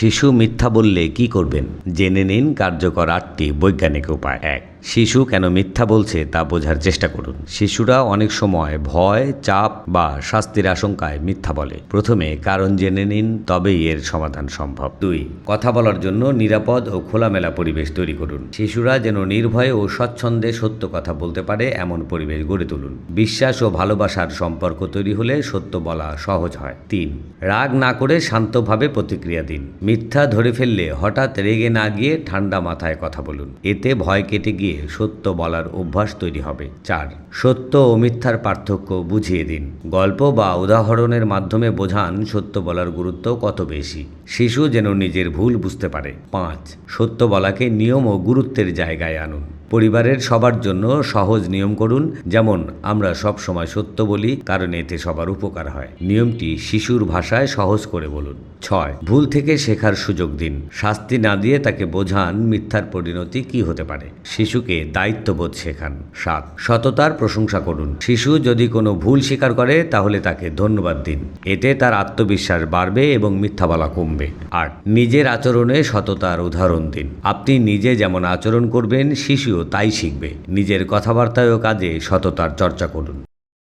শিশু মিথ্যা বললে কি করবেন? জেনে নিন কার্যকর আটটি বৈজ্ঞানিক উপায়। এক শিশু কেন মিথ্যা বলছে তা বোঝার চেষ্টা করুন। শিশুরা অনেক সময় ভয়, চাপ বা শাস্তির আশঙ্কায় মিথ্যা বলে। প্রথমে কারণ জেনে নিন, তবেই এর সমাধান সম্ভব। দুই, কথা বলার জন্য নিরাপদ ও খোলামেলা পরিবেশ তৈরি করুন। শিশুরা যেন নির্ভয়ে ও স্বচ্ছন্দে সত্য কথা বলতে পারে, এমন পরিবেশ গড়ে তুলুন। বিশ্বাস ও ভালোবাসার সম্পর্ক তৈরি হলে সত্য বলা সহজ হয়। তিন, রাগ না করে শান্তভাবে প্রতিক্রিয়া দিন। মিথ্যা ধরে ফেললে হঠাৎ রেগে না গিয়ে ঠান্ডা মাথায় কথা বলুন। এতে ভয় কেটে গিয়ে সত্য বলার অভ্যাস তৈরি হবে। চার, সত্য ও মিথ্যার পার্থক্য বুঝিয়ে দিন। গল্প বা উদাহরণের মাধ্যমে বোঝান সত্য বলার গুরুত্ব কত বেশি। শিশু যেন নিজের ভুল বুঝতে পারে। পাঁচ, সত্য বলাকে নিয়ম ও গুরুত্বের জায়গায় আনুন। পরিবারের সবার জন্য সহজ নিয়ম করুন। যেমন, আমরা সব সময় সত্য বলি, কারণ এতে সবার উপকার হয়। নিয়মটি শিশুর ভাষায় সহজ করে বলুন। ছয়, ভুল থেকে শেখার সুযোগ দিন। শাস্তি না দিয়ে তাকে বোঝান মিথ্যার পরিণতি কি হতে পারে। শিশুকে দায়িত্ববোধ শেখান। সাত, সততার প্রশংসা করুন। শিশু যদি কোনো ভুল স্বীকার করে, তাহলে তাকে ধন্যবাদ দিন। এতে তার আত্মবিশ্বাস বাড়বে এবং মিথ্যা বলা কমবে। আট, নিজের আচরণে সততার উদাহরণ দিন। আপনি নিজে যেমন আচরণ করবেন, শিশুও তাই শিখবে। নিজের কথাবার্তায় ও কাজে সততার চর্চা করুন।